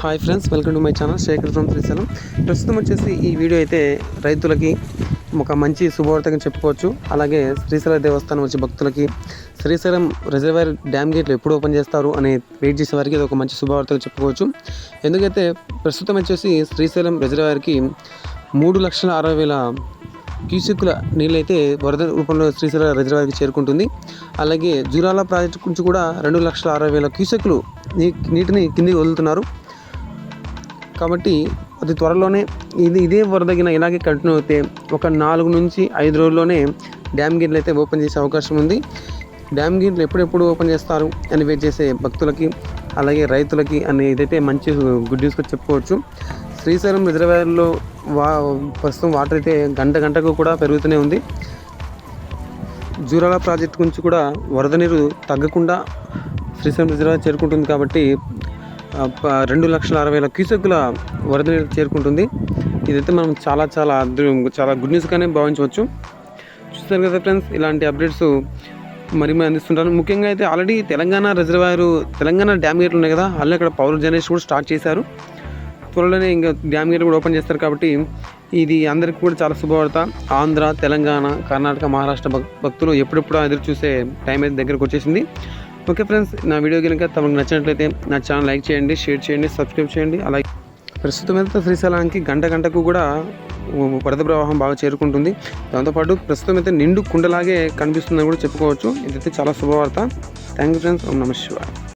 Hi friends welcome to my channel Shekhar from Srisailam ప్రస్తుతం వచ్చేసి ఈ వీడియో అయితే రైతులకి ఒక మంచి శుభవార్తగా చెప్పుకోవచ్చు. అలాగే శ్రీశైల దేవస్థానం వచ్చే భక్తులకి శ్రీశైలం రిజర్వాయర్ డ్యామ్ గేట్లు ఎప్పుడు ఓపెన్ చేస్తారు అని వెయిట్ చేసే వారికి ఇది ఒక మంచి శుభవార్తగా చెప్పుకోవచ్చు. ఎందుకైతే ప్రస్తుతం వచ్చేసి శ్రీశైలం రిజర్వాయర్కి మూడు లక్షల అరవై వేల క్యూసెక్కుల నీళ్ళైతే వరద రూపంలో శ్రీశైల రిజర్వాయర్కి చేరుకుంటుంది. అలాగే జూరాల ప్రాజెక్టు నుంచి కూడా రెండు లక్షల అరవై వేల క్యూసెక్లు నీ నీటిని కిందికి వదులుతున్నారు. కాబట్టి అది త్వరలోనే ఇది ఇదే వరదగిన ఇలాగే కంటిన్యూ అయితే ఒక నాలుగు నుంచి ఐదు రోజుల్లోనే డ్యామ్ గేట్లు అయితే ఓపెన్ చేసే అవకాశం ఉంది. డ్యామ్ గేట్లు ఎప్పుడెప్పుడు ఓపెన్ చేస్తారు అని వెయిట్ చేసే భక్తులకి అలాగే రైతులకి అని ఇదైతే మంచి గుడ్ న్యూస్గా చెప్పుకోవచ్చు శ్రీశైలం రిజర్వాయర్లో వా ప్రస్తుతం వాటర్ అయితే గంట గంటకు కూడా పెరుగుతూనే ఉంది. జూరాల ప్రాజెక్ట్ నుంచి కూడా వరద నీరు తగ్గకుండా శ్రీశైలం రిజర్వాయర్ చేరుకుంటుంది కాబట్టి రెండు లక్షల అరవై వేల క్యూసెక్కుల వరద నీరు చేరుకుంటుంది. ఇదైతే మనం చాలా చాలా చాలా గుడ్ న్యూస్గానే భావించవచ్చు. చూస్తారు కదా ఫ్రెండ్స్ ఇలాంటి అప్డేట్స్ మరి మరి అందిస్తుంటారు. ముఖ్యంగా అయితే already Telangana reservoir Telangana dam గేట్లు ఉన్నాయి కదా ఆల్రెడీ అక్కడ పవర్ జనరేషన్ కూడా స్టార్ట్ చేశారు. త్వరలోనే ఇంకా డ్యామ్ గేట్లు కూడా ఓపెన్ చేస్తారు కాబట్టి ఇది అందరికీ కూడా చాలా శుభవార్త. ఆంధ్ర తెలంగాణ కర్ణాటక మహారాష్ట్ర భక్- భక్తులు ఎప్పుడెప్పుడు ఎదురు చూసే టైం అయితే దగ్గరకు వచ్చేసింది ఓకే ఫ్రెండ్స్ నా వీడియో కనుక తమకు నచ్చినట్లయితే నా ఛానల్ లైక్ చేయండి షేర్ చేయండి సబ్స్క్రైబ్ చేయండి. అలాగే ప్రస్తుతం అయితే శ్రీశైలానికి గంట గంటకు కూడా వరద ప్రవాహం బాగా చేరుకుంటుంది. దాంతోపాటు ప్రస్తుతం అయితే నిండు కుండలాగే కనిపిస్తుందని కూడా చెప్పుకోవచ్చు. ఇదైతే చాలా శుభవార్త. థ్యాంక్ యూ ఫ్రెండ్స్ ఓం నమ శివాయ.